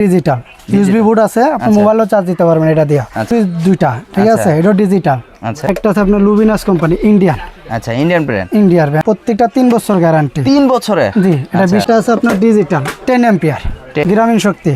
Digital USB board আছে আপনি মোবাইলও চার্জ দিতে পারবেন এটা দিয়ে। সুইচ দুইটা ঠিক আচ্ছা। আছে? এটা ডিজিটাল আচ্ছা। একটা আছে আপনার লুবিনাস কোম্পানি ইন্ডিয়ান আচ্ছা ইন্ডিয়ান ব্র্যান্ড ইন্ডিয়ার ব্র্যান্ড প্রত্যেকটা তিন বছর গ্যারান্টি তিন বছরে? জি এটা আচ্ছা। বিশটা আছে আপনার ডিজিটাল টেন এম্পিয়ার গ্রামীণ শক্তি।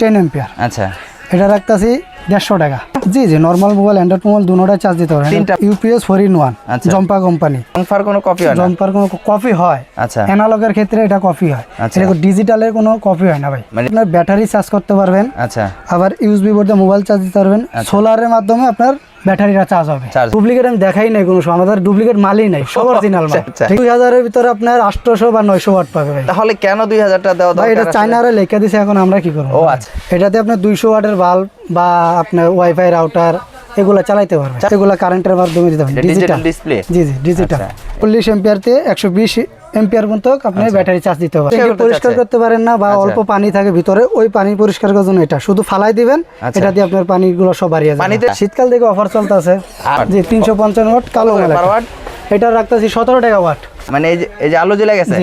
টেন এম্পিয়ার আচ্ছা। এটা রাখতেছি দেড়শো টাকা। জি জি নর্মাল মোবাইল অ্যান্ড্রয়েড মোবাইল দুটোটা চার্জ দিতে পারেন তিনটা। ইউপিএস ফোর ইন ওয়ান আচ্ছা। জম্পা কোম্পানি জম্পার কোনো কপি হয় জম্পার কোনো কপি হয়। আচ্ছা। অ্যানালগের ক্ষেত্রে এটা কপি হয়। আচ্ছা। এটা ডিজিটালের কোনো কপি হয় না ভাই। মানে- আপনার ব্যাটারি চার্জ করতে পারবেন। আচ্ছা। আবার ইউএসবি বোর্ডে মোবাইল চার্জ দিতে পারবেন। সোলারের মাধ্যমে আপনার ব্যাটারিটা চার্জ হবে ডুপ্লিকেট আমি দেখাই নাই কোনো সময় আমাদের ডুপ্লিকেট মালই নাই সব অরিজিনাল মাল আচ্ছা, আচ্ছা। দুই হাজারের ভিতরে আপনার আটশোশো বা নয়শো ওয়াট পাবে ভাই তাহলে কেন দুই হাজার টাকা দেওয়া এটা আসলে? লেখা দিছে এখন আমরা কি করব ও, আচ্ছা। এটাতে আপনার দুইশো ওয়াটের বাল্ব বা আপনার ওয়াইফাই রাউটার এগুলা চালাইতে পারবে এগুলা কারেন্টের মাধ্যমে দিতে digital ডিজিটাল display? জি জি ডিজিটাল। চল্লিশ এম্পিয়ারতে একশো বিশ এম্পিয়ার পর্যন্ত আপনি ব্যাটারি চার্জ দিতে পারেন পরিষ্কার করতে পরিষ্কার করতে পারেন না বা আচ্ছা। অল্প পানি থাকে ভিতরে ওই পানি পরিষ্কার করার জন্য এটা। শুধু ফালাই দিবেন আচ্ছা। এটা দিয়ে আপনার পানিগুলো সব বাড়িয়ে যাবে। শীতকাল থেকে অফার চলতেছে। জি তিনশো পঞ্চান্ন ওয়াট কালো watt? এটা রাখতেছি সতেরো টাকা ওয়াট। মানে এই যে এই যে আলো জ্বলে গেছে?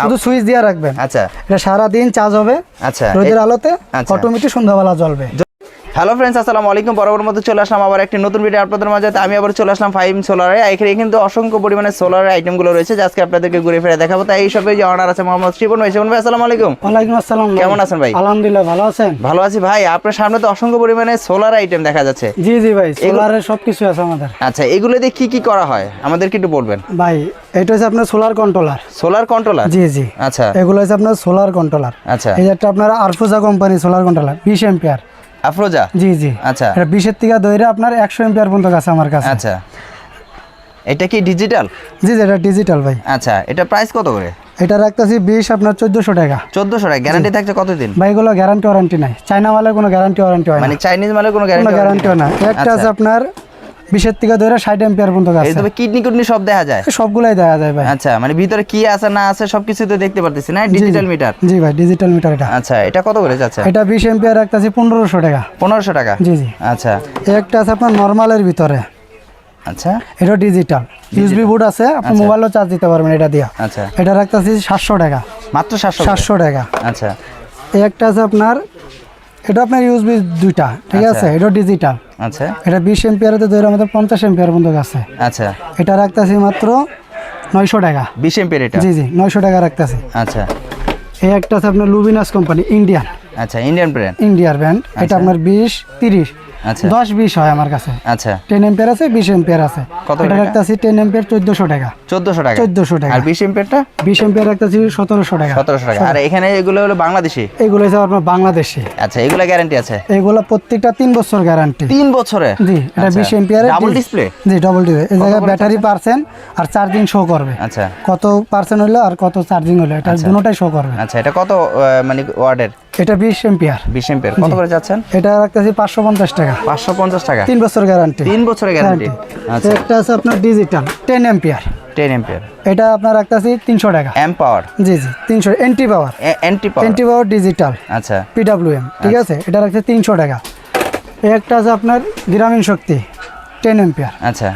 শুধু সুইচ দিয়ে রাখবেন। আচ্ছা। এটা সারাদিন চার্জ হবে। আচ্ছা। রোদের আলোতে আচ্ছা। অটোমেটিক সন্ধ্যাবেলা জ্বলবে। হ্যালো ফ্রেন্ডস আসসালামু আলাইকুম। বরাবর মতো চলে আসলাম আবার একটি নতুন ভিডিও আপনাদের মাঝে। আমি আবার চলে আসলাম ফাইভ সোলারে এখানে কিন্তু অসংখ্য পরিমাণে সোলার আইটেমগুলো রয়েছে যে আজকে আপনাদেরকে ঘুরে ফিরে দেখাবো। তাই এই সবে যে অনার আছে মোহাম্মদ শিবন ভাই শিবন ভাই আসসালামু আলাইকুম। ওয়ালাইকুম আসসালাম কেমন আছেন ভাই? আলহামদুলিল্লাহ ভালো আছেন? ভালো আছি ভাই। আপনার সামনে তো অসংখ্য পরিমাণে সোলার আইটেম দেখা যাচ্ছে। জি জি ভাই সোলারের সব কিছু আছে আমাদের। আচ্ছা এগুলো দিয়ে কি কি করা হয়? আমাদেরকে একটু বলবেন। ভাই এটা হচ্ছে আপনার সোলার কন্ট্রোলার সোলার কন্ট্রোলার জি জি। আচ্ছা। এগুলো হচ্ছে আপনার সোলার কন্ট্রোলার আচ্ছা। এই একটা আপনার আরফুজা কোম্পানি সোলার কন্ট্রোলার বিশ এম্পিয়ার আফরোজা? জি জি। আচ্ছা। এটা বিশের থেকে দইরা আপনার একশো এম্পিয়ার পর্যন্ত আছে আমার কাছে। আচ্ছা। এটা কি ডিজিটাল জি জি এটা ডিজিটাল ভাই। আচ্ছা এটা প্রাইস কত করে? এটা রাখতেছি বিশ আপনার চোদ্দোশো টাকা। চোদ্দোশো টাকা। গ্যারান্টি থাকছে কতদিন? ভাই এগুলো গ্যারান্টি ওয়ারান্টি নাই। চাইনা মালের কোনো গ্যারান্টি ওয়ারান্টি হয় মানে চাইনিজ মালে কোনো গ্যারান্টি হয় না। একটা আছে আপনার বিশের থেকে দইরে ষাট এম্পিয়ার পর্যন্ত আছে তবে কিডনি কিডনি সব দেখা যায়? সবগুলাই দেখা যায় ভাই। আচ্ছা মানে ভিতরে কি আছে না আছে সবকিছু তো দেখতে পারতেছি না। ডিজিটাল মিটার জি ভাই ডিজিটাল মিটার এটা। আচ্ছা এটা কত করে যাচ্ছে? এটা বিশ এম্পিয়ার রাখতেছি পনেরোশো টাকা। পনেরোশো টাকা? জি জি। আচ্ছা। একটা আছে আপনার নর্মালের ভিতরে। আচ্ছা। এটা ডিজিটাল ইউএসবি বোর্ড আছে আপনি মোবাইলও চার্জ দিতে পারবেন এটা দিয়া। আচ্ছা। এটা রাখতেছি সাতশো টাকা। মাত্র সাতশো সাতশো টাকা। আচ্ছা। একটা আছে আপনার এটা আপনার ইউএসবি দুইটা ঠিক আচ্ছা। আছে? এটা ডিজিটাল আচ্ছা। এটা বিশ এম্পিয়ারেতে ধরে আমাদের পঞ্চাশ এম্পিয়ার পর্যন্ত আছে। আচ্ছা। এটা রাখতেছি মাত্র নয়শো টাকা। বিশ এম্পিয়ার এটা? জি জি নয়শো টাকা রাখতেছি। আচ্ছা। এই একটা আছে আপনার লুবিনাস কোম্পানি ইন্ডিয়ান আচ্ছা ইন্ডিয়ান ব্র্যান্ড ইন্ডিয়ার ব্র্যান্ড এটা আপনার বিশ তিরিশ। আচ্ছা। দশ বিশ হয় আমার কাছে। আচ্ছা। টেন এম্পিয়ার আছে বিশ এম্পিয়ার আছে। কত এটা? রাখতেছি টেন এম্পিয়ার চোদ্দোশো টাকা। চোদ্দোশো টাকা? চোদ্দোশো টাকা। আর বিশ এম্পিয়ারটা বিশ এম্পিয়ার রাখতেছি সতেরোশো টাকা। সতেরোশো টাকা। আর এখানে এগুলো হলো বাংলাদেশি? এগুলো হচ্ছে আপনার বাংলাদেশি। আচ্ছা এগুলো গ্যারান্টি আছে? এগুলো প্রত্যেকটা তিন বছর গ্যারান্টি তিন বছরে? জি এটা বিশ এম্পিয়ার ডাবল ডিসপ্লে জি ডবল ডিসপ্লে এই জায়গায় ব্যাটারি পার্সেন্ট আর চার্জিং শো করবে। আচ্ছা। কত পার্সেন্ট হলো আর কত চার্জিং হলো এটা দুটোটাই শো করবে। আচ্ছা এটা কত মানে ওয়ার্ডের এটা বিশ এম্পিয়ার বিশ এম্পিয়ার কত করে যাচ্ছেন? এটা রাখতেছি পাঁচশো পঞ্চাশ টাকা। পাঁচশো পঞ্চাশ টাকা। তিন বছর গ্যারান্টি তিন বছরের গ্যারান্টি আচ্ছা। একটা আছে আপনার digital ten ampere ten ampere এটা আপনার রাখতেছি তিনশো টাকা। এম পাওয়ার জি জি তিনশো anti power anti power anti power digital আচ্ছা। পিডাব্লিউএম ঠিক আছে? এটা রাখছে তিনশো টাকা। এই একটা আছে আপনার গ্রামীণ শক্তি টেন এম্পিয়ার আচ্ছা।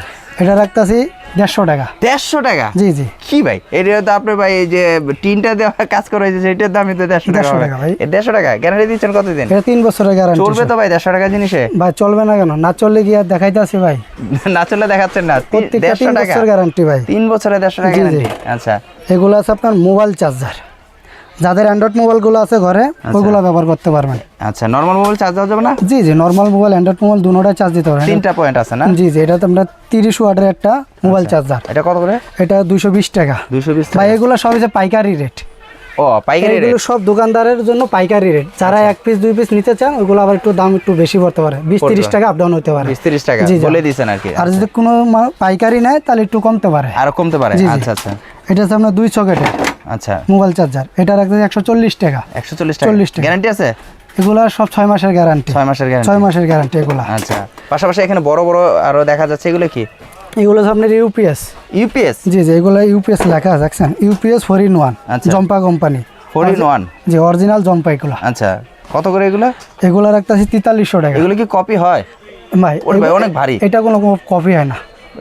এটা রাখতেছি দেড়শো টাকা। দেড়শো টাকা? জি জি। কি ভাই? এটা তো আপনার ভাই এই যে টিনটা দেওয়া কাজ করা হয়েছে সেটার দামই তো দেড়শো টাকা 150 টাকা ভাই। দেড়শো টাকা? গ্যারান্টি দিচ্ছেন কতদিন? এটা তিন বছরের গ্যারান্টি চলবে তো ভাই দেড়শো টাকা জিনিসে? ভাই চলবে না কেন? না চললে কি আর দেখাইতে আসি ভাই? না চললে দেখাচ্ছেন না। দেড়শো টাকা? গ্যারান্টি ভাই। তিন বছরে দেড়শো টাকা। গ্যারান্টি আচ্ছা। এগুলো আছে আপনার মোবাইল চার্জার যাদের অ্যান্ড্রয়েড মোবাইলগুলো আছে ঘরে ওগুলো ব্যবহার করতে পারবেন। আচ্ছা নর্মাল মোবাইল চার্জ দেওয়া যাবে না? জি জি নর্মাল মোবাইল অ্যান্ড্রয়েড মোবাইল দুটোটাই চার্জ দিতে পারবেন। তিনটা পয়েন্ট আছে না? জি জি এটা তো আমরা তিরিশ ওয়াটের একটা মোবাইল চার্জার এটা কত করে? এটা দুশো বিশ টাকা। দুশো বিশ ভাই এগুলো সব যে পাইকারি রেট ও পাইকারি রেট এগুলো সব দোকানদারের জন্য পাইকারি রেট যারা এক পিস দুই পিস নিতে চান ওগুলো আবার একটু দাম একটু বেশি পড়তে পারে। বিশ তিরিশ টাকা আপ ডাউন হতে পারে। বিশ তিরিশ টাকা জি, জি। বলে দিয়েছেন আর কি। আর যদি কোনো পাইকারি নেয় তাহলে একটু কমতে পারে। আরও কমতে পারে। আচ্ছা আচ্ছা। এটা হচ্ছে আপনার দুই সকেটের আচ্ছা। Mobile charger. এটা রাখতে একশো চল্লিশ টাকা। একশো চল্লিশ টাকা। 40 টাকা। গ্যারান্টি আছে? এগুলো সব ছয় মাসের গ্যারান্টি। ছয় মাসের গ্যারান্টি। ছয় মাসের গ্যারান্টি এগুলো। আচ্ছা। পাশাপাশি এখানে বড় বড় আরও দেখা যাচ্ছে এগুলো কি? এগুলো আপনার ইউপিএস। ইউপিএস? জি জি এগুলো ইউপিএস লেখা আছে দেখছেন? ইউপিএস ফোর ইন ওয়ান আচ্ছা। জম্পা company. Four in one? G original জম্পা এগুলো। আচ্ছা। কত করে এগুলো? এগুলো রাখতেছি তেতাল্লিশশো টাকা। এগুলো কি কপি হয়? ভাই ভাই, অনেক ভারী। এটা কোনো কপি হয় না।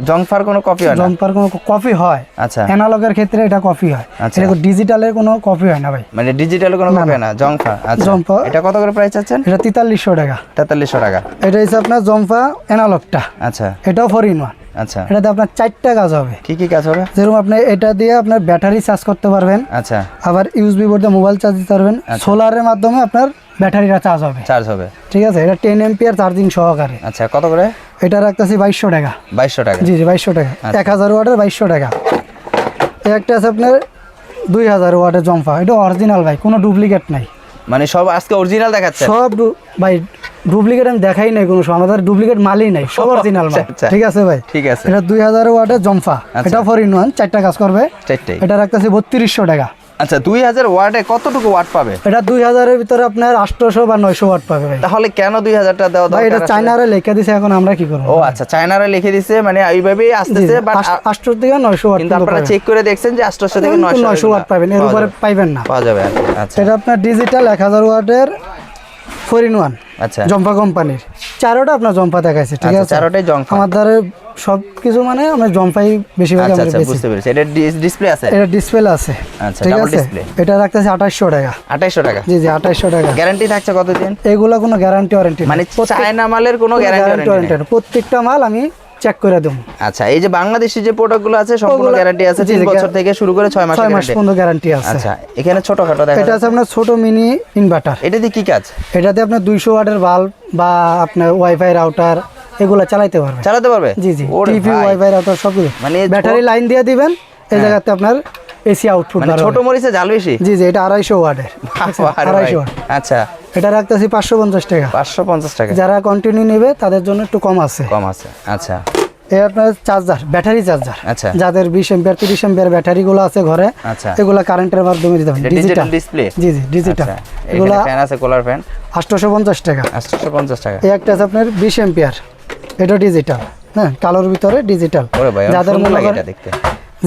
জংফার কোনো কপি হয় জংফার কোনো কপি হয়। আচ্ছা। অ্যানালগের ক্ষেত্রে এটা কপি হয়। আচ্ছা। এটা ডিজিটালের কোনো কপি হয় না ভাই। মানে ডিজিটাল কোনো কপি হয় না। জংফা। আচ্ছা। জম্পা। এটা কত করে প্রাইস চাচ্ছেন এটা তেতাল্লিশশো টাকা। তেতাল্লিশশো টাকা। এটা হচ্ছে আপনার জম্পা অ্যানালগটা আচ্ছা। এটাও ফোর ইন ওয়ান আচ্ছা। এটাতে আপনার চারটা কাজ হবে। কি কি কাজ হবে? যেরকম আপনি এটা দিয়ে আপনার ব্যাটারি চার্জ করতে পারবেন। আচ্ছা। আবার ইউএসবি বোর্ডে মোবাইল চার্জ দিতে পারবেন। সোলারের মাধ্যমে আপনার ব্যাটারিটা চার্জ হবে। চার্জ হবে। ঠিক আছে? এটা টেন এমপিয়ার চার্জিং সহকারে। আচ্ছা কত করে? এটা রাখতেছি বাইশশো টাকা। বাইশশো টাকা। জি জি বাইশশো টাকা। এক হাজার ওয়াটের বাইশশো টাকা। একটা আছে আপনার দুই হাজার ওয়াটের জম্পা এটা অরিজিনাল ভাই কোনো ডুপ্লিকেট নাই। মানে সব আজকে অরিজিনাল দেখাচ্ছে? সব ভাই ডুপ্লিকেট আমি দেখাই নাই কোনো আমাদের ডুপ্লিকেট মালই নাই সব অরিজিনাল মাল। আচ্ছা, আচ্ছা। ঠিক আছে ভাই? ঠিক আছে। এটা দুই হাজার ওয়াটের জম্পা আচ্ছা। এটা ফর ইন ওয়ান চারটা কাজ করবে। চারটে এটা রাখতেছি বত্রিশশো টাকা। আচ্ছা দুই হাজার ওয়াটে কতটুকু ওয়াট পাবে? এটা দুই হাজারের ভিতরে আপনার আটশোশো বা নয়শো ওয়াট পাবে। ভাই তাহলে কেন দুই হাজারটা দেওয়া ভাই এটা? চায়নারে লেখা দিছে এখন আমরা কি করব? ও আচ্ছা চায়নারা লিখে দিছে মানে এইভাবেই আসতেছে বাট থেকে নয়শো ওয়াট কিন্তু আপনারা চেক করে দেখছেন যে আটশোশো থেকে নয়শো নয়শো ওয়াট পাবেন এর উপরে পাইবেন না। পাওয়া যাবে আচ্ছা। এটা আপনার ডিজিটাল এক হাজার ওয়াটের ফোর ইন ওয়ান আচ্ছা। জম্পা কোম্পানির। চারোটা আপনার জম্পা দেখাইছে ঠিক আচ্ছা, আছে? চারোটাই জম্পা আমার ধারে সব কিছু মানে আমরা জম্পাই বেশিরভাগ ভাগ আমরা আচ্ছা বেশি বুঝতে পেরেছি। এটা ডিসপ্লে আছে? এটা ডিসপ্লে আছে আচ্ছা, ঠিক আছে? এটা রাখতেছে 2800 টাকা। 2800 টাকা? জি জি 2800 টাকা। গ্যারান্টি থাকছে কতদিন? এগুলো কোনো গ্যারান্টি ওয়ারেন্টি মানে চায়না মালের কোনো গ্যারান্টি ওয়ারেন্টি প্রত্যেকটা মাল আমি চেক করে দেবো। আচ্ছা এই যে বাংলাদেশি যে প্রোডাক্টগুলো আছে সম্পূর্ণ গ্যারান্টি আছে জি, তিন জি, বছর থেকে শুরু করে ছয় মাস ছয় মাস পর্যন্ত গ্যারান্টি আছে। আচ্ছা এখানে ছোটখাটো দেখা এটা আছে আপনার ছোট মিনি ইনভার্টার এটা দিয়ে কি কাজ? এটাতে আপনার দুইশো ওয়াটের বাল্ব বা আপনার ওয়াইফাই রাউটার এগুলো চালাইতে পারবে চালাতে পারবে? জি জি টিভি ওয়াইফাই রাউটার সব কিছু মানে ব্যাটারি লাইন দিয়ে দিবেন এই জায়গাতে আপনার এসি আউটপুট মানে ছোট মরিচে জাল বেশি? জি জি এটা আড়াইশো ওয়াটের। আড়াইশো ওয়াট। আচ্ছা। এটা রাখতেছি পাঁচশো পঞ্চাশ টাকা। পাঁচশো পঞ্চাশ টাকা। যারা কন্টিনিউ নেবে তাদের জন্য একটু কম আছে। কম আছে আচ্ছা। এই আপনার চার্জার ব্যাটারি চার্জার আচ্ছা। যাদের বিশ এম্পিয়ার তিরিশ এম্পিয়ার ব্যাটারিগুলো আছে ঘরে আচ্ছা। এগুলো কারেন্টের মাধ্যমে দিতে হবে ডিজিটাল ডিসপ্লে জি জি ডিজিটাল এগুলো ফ্যান আছে কুলার ফ্যান আটশোশো পঞ্চাশ টাকা। পঞ্চাশ টাকা। এই একটা আছে আপনার বিশ এম্পিয়ার এটা ডিজিটাল হ্যাঁ কালোর ভিতরে ডিজিটাল যাদের মনে লাগে এটা দেখতে।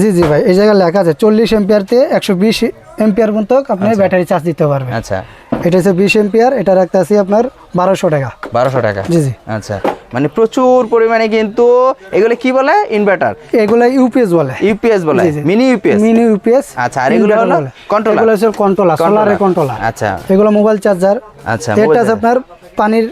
জি জি ভাই এই জায়গায় লেখা আছে চল্লিশ এম্পিয়ার থেকে একশো বিশ এম্পিয়ার পর্যন্ত আপনি ব্যাটারি চার্জ দিতে পারবেন। আচ্ছা। এটা হচ্ছে বিশ এম্পিয়ার এটা রাখতে আছি আপনার বারোশো টাকা। বারোশো টাকা? জি জি। আচ্ছা। মানে প্রচুর পরিমাণে কিন্তু এগুলো কি বলে? ইনভার্টার? এগুলো ইউপিএস বলে। ইউপিএস বলে। Mini UPS? Mini UPS. আচ্ছা, আর এগুলো হলো controller? এগুলো হচ্ছে কন্ট্রোলার সোলারের কন্ট্রোলার আচ্ছা। এগুলো মোবাইল চার্জার আচ্ছা এটা আছে আপনার পানির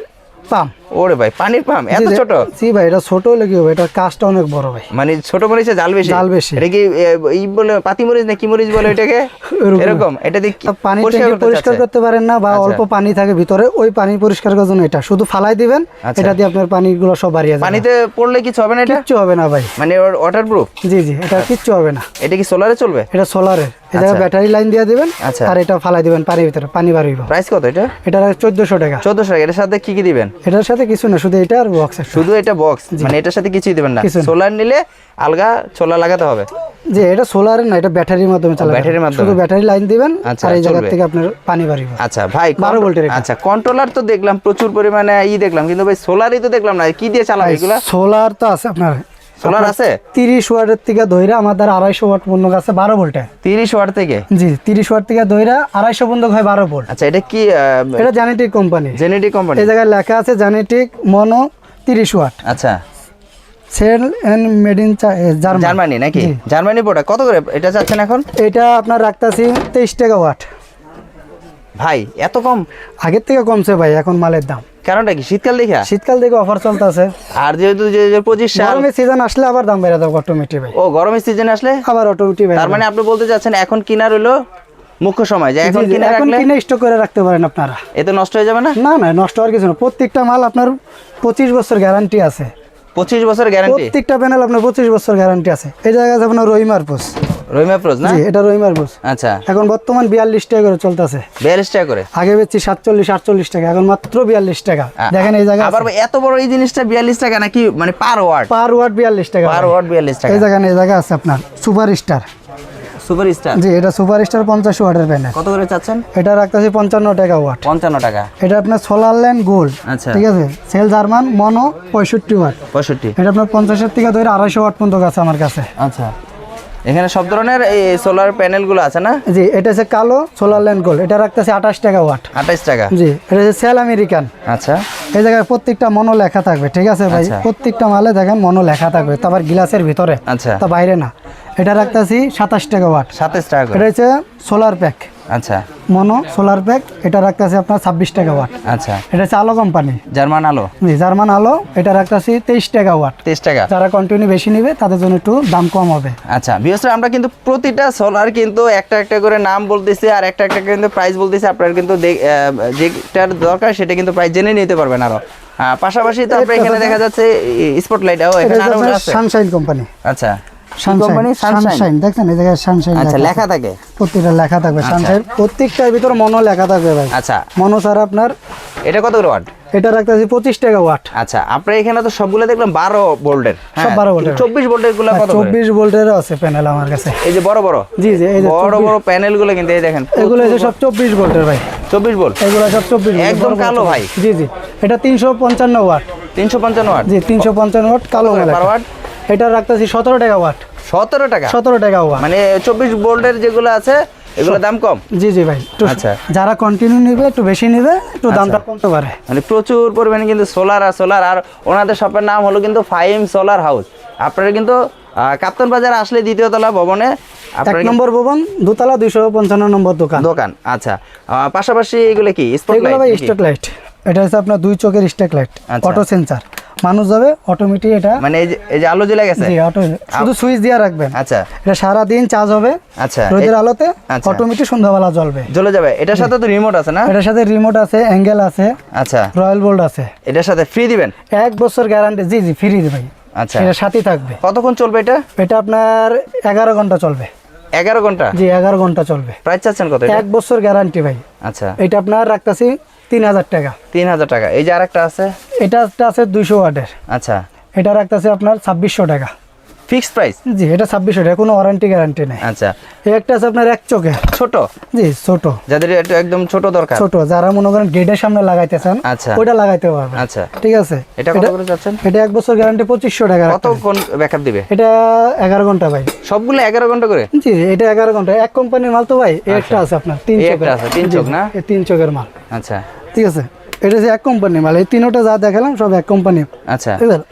পাম্প ওরে ভাই পানির পাম্প এত ছোট? জি ভাই এটা ছোট হলে কি এটা কাজটা অনেক বড় ভাই। মানে ছোট মরিচে জাল বেশি? জাল বেশি। এটা কি এ, ই বলে পাতি মরিচ না কি মরিচ বলে এটাকে? এরকম। এটা দিয়ে পানি পরিষ্কার করতে পারেন না বা আচ্ছা। অল্প পানি থাকে ভিতরে ওই পানি পরিষ্কার করার জন্য এটা। শুধু ফালাই দিবেন আচ্ছা। এটা দিয়ে আপনার পানিগুলো সব বাড়িয়ে যাবে। পানিতে পড়লে কিছু হবে না এটা? কিচ্ছু হবে না ভাই। মানে ওয়াটার প্রুফ জি জি এটা কিচ্ছু হবে না। এটা কি সোলারে চলবে? এটা এই জায়গায় আচ্ছা। ব্যাটারি লাইন দিয়ে দিবেন আচ্ছা। আর এটা ফালাই দিবেন পানির ভিতরে পানি বাড়িব। প্রাইস কত এটা? এটা চোদ্দশো টাকা। চোদ্দশো টাকা এটার সাথে কি কি দিবেন? এটার সাথে কিছু না শুধু এটা আর বক্স শুধু এটা বক্স মানে এটার সাথে কিছুই দিবেন না। সোলার নিলে আলগা সোলার লাগাতে হবে। যে এটা সোলার না এটা ব্যাটারির মাধ্যমে চালাবে ব্যাটারির মাধ্যমে। শুধু ব্যাটারি লাইন দিবেন আচ্ছা, আর এই জায়গা থেকে আপনার পানি বাড়িব। আচ্ছা ভাই 12 ভোল্টের আচ্ছা কন্ট্রোলার তো দেখলাম প্রচুর পরিমাণে ই দেখলাম কিন্তু ভাই সোলারই তো দেখলাম না কি দিয়ে চালাবে এগুলা? সোলার তো আছে আপনার সোলার আছে? তিরিশ ওয়াটের থেকে ধইরা আমাদের আড়াইশো ওয়াট পর্যন্ত আছে বারো ভোল্টে। তিরিশ ওয়াট থেকে? জি তিরিশ ওয়াট থেকে ধইরা আড়াইশো পর্যন্ত হয় বারো ভোল্ট। আচ্ছা এটা কি এটা জানেটিক কোম্পানি জেনেটিক কোম্পানি এই জায়গায় লেখা আছে জানেটিক মনো তিরিশ ওয়াট। আচ্ছা। Cell and made in German Germany নাকি? জার্মানি প্রোডাক্ট কত করে? এটা চাচ্ছেন এখন? এটা আপনার রাখতেছি তেইশ টাকা ওয়াট ভাই এত কম? আগের থেকে কমছে ভাই এখন মালের দাম। কারণটা কি? শীতকাল দেখা? শীতকাল থেকে অফার চলতেছে। আর যেহেতু পঁচিশ সাল গরমের সিজন আসলে আবার দাম বেড়ে যাবে অটোমেটিক ও গরমের সিজন আসলে? আবার অটোমেটিক তার মানে আপনি বলতে চাচ্ছেন এখন কিনার হলো মুখ্য সময় যে এখন কিনে এখন কিনে স্টক করে রাখতে পারেন আপনারা। এতে নষ্ট হয়ে যাবে না? না না নষ্ট হওয়ার কিছু না। প্রত্যেকটা মাল আপনার পঁচিশ বছর গ্যারান্টি আছে। পঁচিশ বছর গ্যারান্টি প্রত্যেকটা প্যানেল আপনার পঁচিশ বছর গ্যারান্টি আছে। এই জায়গায় আপনার রহিমার পোস রহিমা না? এটা আচ্ছা। এখন বর্তমান বিয়াল্লিশ টাকা করে চলতেছে। বিয়াল্লিশ টাকা করে? আগে বেচছি সাতচল্লিশ আটচল্লিশ টাকা এখন মাত্র বিয়াল্লিশ টাকা। দেখেন এই জায়গায় আবার এত বড় এই জিনিসটা বিয়াল্লিশ টাকা নাকি মানে পার ওয়ার্ড? পার ওয়াট বিয়াল্লিশ টাকা। পার ওয়ার্ড বিয়াল্লিশ টাকা। এই জায়গায় এই জায়গায় আছে আপনার সুপার স্টার সুপার জি এটা সুপার স্টার পঞ্চাশ ওয়াটের প্যানেল। কত করে চাচ্ছেন? এটা রাখতেছি পঞ্চান্ন টাকা ওয়াট। পঞ্চান্ন টাকা। এটা আপনার সোলার ল্যান্ড গোল্ড আচ্ছা। ঠিক আছে? সেল জার্মান মনো পঁয়ষট্টি ওয়াট। পঁয়ষট্টি। এটা আপনার পঞ্চাশের থেকে ধরে আড়াইশো ওয়াট পর্যন্ত আছে আমার কাছে। আচ্ছা। এখানে সব ধরনের এই সোলার প্যানেলগুলো আছে না? জি এটা হচ্ছে কালো সোলার ল্যান্ড গোল্ড এটা রাখতেছে আঠাশ টাকা ওয়াট আঠাশ টাকা। জি এটা হচ্ছে সেল আমেরিকান আচ্ছা। এই জায়গায় প্রত্যেকটা মনো লেখা থাকবে ঠিক আছে ভাই? আচ্ছা। প্রত্যেকটা মালে দেখেন মনো লেখা থাকবে তারপর গ্লাসের ভিতরে। আচ্ছা। তা বাইরে না। এটা রাখতেছি সাতাশ টাকা ওয়াট সাতাশ টাকা এটা হচ্ছে সোলার প্যাক আচ্ছা। মনো সোলার প্যাক এটা রাখতেছি আপনার ছাব্বিশ টাকা ওয়াট আচ্ছা। এটা হচ্ছে আলো কোম্পানি জার্মান আলো? জার্মান আলো এটা রাখতেছি তেইশ টাকা ওয়াট তেইশ টাকা। যারা কন্টিনিউ বেশি নেবে তাদের জন্য একটু দাম কম হবে। আচ্ছা বিশেষ আমরা কিন্তু প্রতিটা সোলার কিন্তু একটা একটা করে নাম বলতেছি আর একটা একটা কিন্তু প্রাইস বলতেছি। আপনার কিন্তু যেটার দরকার সেটা কিন্তু প্রাইস জেনে নিতে পারবেন আরও। পাশাপাশি তো আপনার এখানে দেখা যাচ্ছে স্পটলাইট এখানে আরও আছে। সানশাইন কোম্পানি আচ্ছা। কোম্পানি সানশাইন সানশাইন এই জায়গায় সানশাইন আচ্ছা লেখা থাকে। প্রত্যেকটা লেখা থাকবে সানশাইন প্রত্যেকটার ভিতরে মনো লেখা থাকবে ভাই। আচ্ছা। মনো স্যার আপনার? এটা কত করে ওয়াট? এটা রাখতেছি পঁচিশ টাকা ওয়াট। আচ্ছা আপনার এখানে তো সবগুলো দেখলাম বারো ভোল্টের সব 12 ভোল্টের। চব্বিশ ভোল্টেরগুলো চব্বিশ ভোল্টেরও আছে প্যানেল আমার কাছে। এই যে বড় বড়? জি জি এই যে বড় বড় প্যানেলগুলো কিন্তু এই দেখেন এগুলো হচ্ছে সব চব্বিশ ভোল্টের ভাই। চব্বিশ ভোল্ট? এগুলো সব চব্বিশ একদম কালো ভাই। জি জি। এটা তিনশো পঞ্চান্ন ওয়াট। তিনশো পঞ্চান্ন ওয়াট? জি তিনশো পঞ্চান্ন ওয়াট কালো watt? এটা রাখতেছি সতেরো টাকা ওয়াট। সতেরো টাকা? সতেরো টাকা ওয়াট। মানে চব্বিশ ভোল্টের যেগুলো আছে এগুলো দাম কম? জি জি ভাই। আচ্ছা। যারা কন্টিনিউ নেবে একটু বেশি নেবে একটু দামটা কমতে পারে। মানে প্রচুর পরিমাণে কিন্তু সোলার আর সোলার আর ওনাদের শপের নাম হলো কিন্তু ফাইম সোলার হাউস আপনারা কিন্তু কাপ্তান বাজার আসলে দ্বিতীয় তলা ভবনে এক নম্বর ভবন দোতলা দুইশো পঞ্চান্ন নম্বর দোকান। দোকান আচ্ছা। পাশাপাশি এগুলো কি? স্পটলাইট লাইট এটা হচ্ছে আপনার দুই চোখের স্টেক লাইট আচ্ছা। অটো সেন্সার মানুষ যাবে অটোমেটিক এটা মানে এই যে এই যে আলো জ্বলে গেছে? জি অটো শুধু সুইচ দিয়ে রাখবেন। আচ্ছা। এটা সারা দিন চার্জ হবে। আচ্ছা রোদের আলোতে আচ্ছা। অটোমেটিক সন্ধ্যাবেলা জ্বলবে। জ্বলে যাবে। এটার সাথে তো রিমোট আছে না? এটার সাথে রিমোট আছে অ্যাঙ্গেল আছে আচ্ছা। রয়্যাল বোল্ড আছে। এটার সাথে ফ্রি দিবেন? এক বছর গ্যারান্টি জি জি ফ্রি ভাই আচ্ছা। এটা সাথেই থাকবে। কতক্ষণ চলবে এটা? এটা আপনার এগারো ঘণ্টা চলবে। এগারো ঘণ্টা? জি এগারো ঘণ্টা চলবে। প্রাইস চাচ্ছেন কত এটা? এক বছর গ্যারান্টি ভাই। আচ্ছা। এটা আপনার রাখতেছি তিন হাজার টাকা। তিন হাজার টাকা। এই যে আরেকটা আছে? এটা একটা আছে দুইশো ওয়াটের। আচ্ছা। এটা রাখতেছে আপনার ছাব্বিশশো টাকা। Fixed price? জি এটা ছাব্বিশশো টাকা কোনো ওয়ারেন্টি গ্যারান্টি নেই। আচ্ছা। এই একটা আছে আপনার এক চোখে। ছোট? জি ছোট। যাদের একদম ছোট দরকার। ছোট যারা মনে করেন গেটের সামনে লাগাইতে চান আচ্ছা। ওইটা লাগাইতে পারবেন। আচ্ছা। ঠিক আছে? এটা কত করে যাচ্ছেন? এটা এক বছর গ্যারান্টি পঁচিশশো টাকা কতক্ষণ ব্যাকআপ দিবে? এটা এগারো ঘণ্টা ভাই। সবগুলো এগারো ঘণ্টা করে? জি এটা এগারো ঘণ্টা। এক কোম্পানির মাল তো ভাই একটা আছে আপনার তিন চোখের। আছে, তিন চোখ না? তিন চোখের মাল। আচ্ছা। ঠিক আছে? এটা যে এক কোম্পানি মাল এই তিনোটা যা দেখালাম সব এক কোম্পানি আচ্ছা। ঠিক আছে?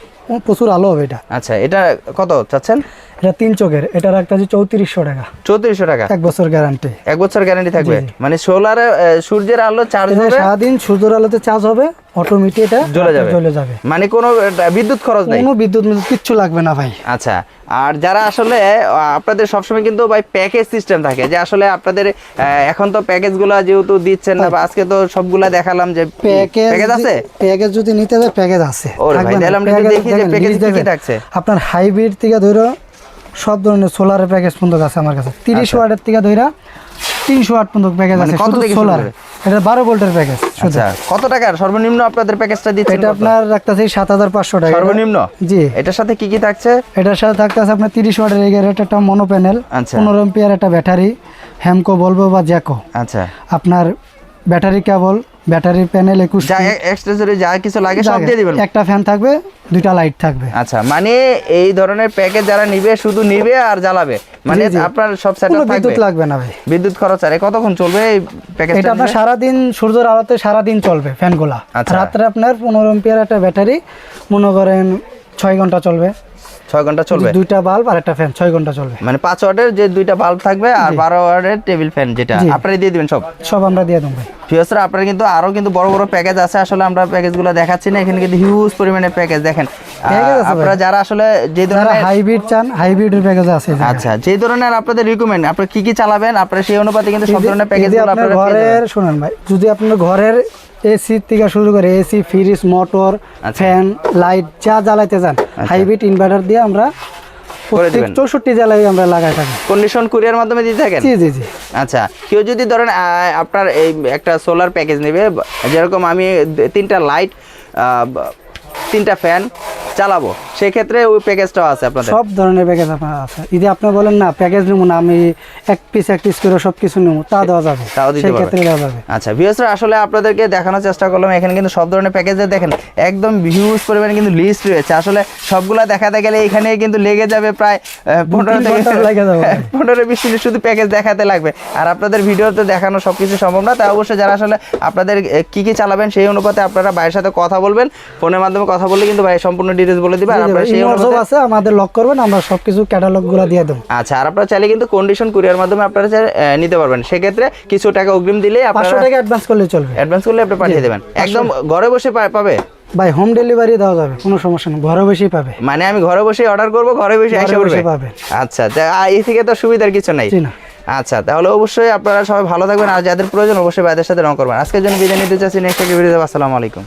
প্রচুর আলো হবে এটা। আচ্ছা এটা কত চাচ্ছেন? এটা তিন চোখের এটা রাখতেছি চৌত্রিশশো টাকা। চৌত্রিশশো টাকা? এক বছর গ্যারান্টি এক বছর গ্যারান্টি থাকবে। মানে সোলারে সূর্যের আলো চার্জ হবে? সারাদিন সূর্যের আলোতে চার্জ হবে অটোমেটিক এটা জ্বলে যাবে। জ্বলে যাবে। মানে কোনো বিদ্যুৎ খরচ নেই? কোনো বিদ্যুৎ কিচ্ছু লাগবে না ভাই। আচ্ছা আর যারা আসলে আপনাদের সবসময় কিন্তু ভাই প্যাকেজ সিস্টেম থাকে যে আসলে আপনাদের এখন তো প্যাকেজগুলো যেহেতু দিচ্ছেন না বা আজকে তো সবগুলা দেখালাম যে প্যাকেজ আছে? প্যাকেজ যদি নিতে যায় প্যাকেজ আছে। ওরে ভাই, থাকবে তাহলে আমরা দেখি যে প্যাকেজ কি থাকছে। আপনার হাইব্রিড থেকে ধরো সব ধরনের সোলারের প্যাকেজ পর্যন্ত আছে আমার কাছে। তিরিশ ওয়াটের থেকে ধরা তিনশো ওয়াট পর্যন্ত প্যাকেজ মানে আছে শুধু সোলার এটা বারো ভোল্টের প্যাকেজ আচ্ছা কত টাকার? সর্বনিম্ন আপনাদের প্যাকেজটা দিচ্ছেন এটা? আপনার রাখতেছে সাত হাজার পাঁচশো টাকা। সর্বনিম্ন? জি। এটার সাথে কি কি থাকছে? এটার সাথে থাকতেছে আপনার তিরিশ ওয়াটের এগারোটা একটা মনো প্যানেল আচ্ছা। পনেরো এম্পিয়ার একটা ব্যাটারি হ্যামকো বলব বা জ্যাকো আচ্ছা। আপনার ব্যাটারি কেবল ব্যাটারি প্যানেল একুশ যা এক্সট্রেসরি যা কিছু লাগে সব দিয়ে দিবেন। একটা ফ্যান থাকবে দুইটা লাইট থাকবে। আচ্ছা মানে এই ধরনের প্যাকেজ যারা নিবে শুধু নিবে আর জ্বালাবে? মানে। আপনার সব সেটআপ বিদ্যুৎ লাগবে না ভাই। বিদ্যুৎ খরচ আর কতক্ষণ চলবে এই প্যাকেজটা এটা আপনার সারাদিন সূর্যের আলোতে সারাদিন চলবে ফ্যানগুলা আচ্ছা। রাত্রে আপনার পনেরো এম্পিয়ার একটা ব্যাটারি। মনে করেন ছয় ঘণ্টা চলবে। ছয় ঘণ্টা চলবে? দুইটা বাল্ব আর একটা ফ্যান ছয় ঘণ্টা চলবে। মানে পাঁচ ওয়াটের যে দুইটা বাল্ব থাকবে আর বারো ওয়াটের টেবিল ফ্যান যেটা। আপনারা দিয়ে দিবেন সব? সব আমরা দিয়ে দেবো ভাই। ফিওসরা আপনার কিন্তু আরও কিন্তু বড় বড় প্যাকেজ আছে আসলে আমরা প্যাকেজগুলো দেখাচ্ছি না এখানে কিন্তু হিউজ পরিমাণে প্যাকেজ দেখেন। আপনারা যারা আসলে যে ধরনের হাইব্রিড চান হাইব্রিডের প্যাকেজ আছে আচ্ছা যে ধরনের আপনাদের রিকমেন্ড আপনারা কি কি চালাবেন? আপনারা সেই অনুপাতে কিন্তু সব ধরনের যদি প্যাকেজগুলো আপনার ঘরের। শুনেন ভাই যদি আপনার ঘরের এসি থেকে শুরু করে এসি ফ্রিজ মোটর আচ্ছা। ফ্যান লাইট যা জ্বালাইতে চান। হাইব্রিড ইনভার্টার দিয়ে আমরা প্রত্যেক চৌষট্টি জ্বালাই আমরা লাগাই থাকি। কন্ডিশন কুরিয়ার মাধ্যমে দিতে থাকেন? জি জি জি। আচ্ছা। কেউ যদি ধরেন আপনার এই একটা সোলার প্যাকেজ নেবে যেরকম আমি তিনটা লাইট তিনটা ফ্যান চালাবো। সেক্ষেত্রে ওই প্যাকেজটাও আছে আপনাদের। সব ধরনের প্যাকেজ আপনার আছে। যদি আপনি বলেন না প্যাকেজ নেব না আমি এক পিস এক পিস করে সব কিছু নেব তা দেওয়া যাবে। তাও দিতে সেই। ক্ষেত্রে দেওয়া যাবে। আচ্ছা ভিউসরা আসলে আপনাদেরকে দেখানোর চেষ্টা করলাম এখানে কিন্তু সব ধরনের প্যাকেজে দেখেন একদম হিউজ পরিমাণে কিন্তু লিস্ট রয়েছে। আসলে সবগুলা দেখাতে গেলে এখানে কিন্তু লেগে যাবে প্রায় পনেরো থেকে লেগে যাবে। পনেরো বিশ মিনিট শুধু প্যাকেজ দেখাতে লাগবে। আর আপনাদের ভিডিওতে দেখানো সব কিছু সম্ভব না তাই অবশ্যই যারা আসলে আপনাদের কি কি চালাবেন সেই অনুপাতে আপনারা বাইরের সাথে কথা বলবেন ফোনের মাধ্যমে কথা বললে কিন্তু ভাই সম্পূর্ণ ডিটেলস বলে দিবে আর আপনারা সেই অনুপাতে আছে আমাদের লক করবেন আমরা সব কিছু ক্যাটালগগুলো দিয়ে দেবো। আচ্ছা আর আপনারা চাইলে কিন্তু কন্ডিশন কুরিয়ার মাধ্যমে আপনারা নিতে পারবেন। সেক্ষেত্রে কিছু টাকা অগ্রিম পাঁচশো আপনারা টাকা অ্যাডভান্স করলে চলবে। অ্যাডভান্স করলে আপনি পাঠিয়ে দেবেন। একদম ঘরে বসে পাবে? ভাই হোম ডেলিভারি দেওয়া যাবে কোনো সমস্যা নেই ঘরে বসেই পাবে। মানে আমি ঘরে বসে অর্ডার করব ঘরে বসে এসে পাবে। আচ্ছা তা এই থেকে তো সুবিধার কিছু নাই। আচ্ছা তাহলে অবশ্যই আপনারা সবাই ভালো থাকবেন আর যাদের প্রয়োজন অবশ্যই ভাইদের সাথে রং করবেন। আজকের জন্য বিদায় নিতে চাচ্ছি নেক্সট ভিডিওতে আসসালামু আলাইকুম।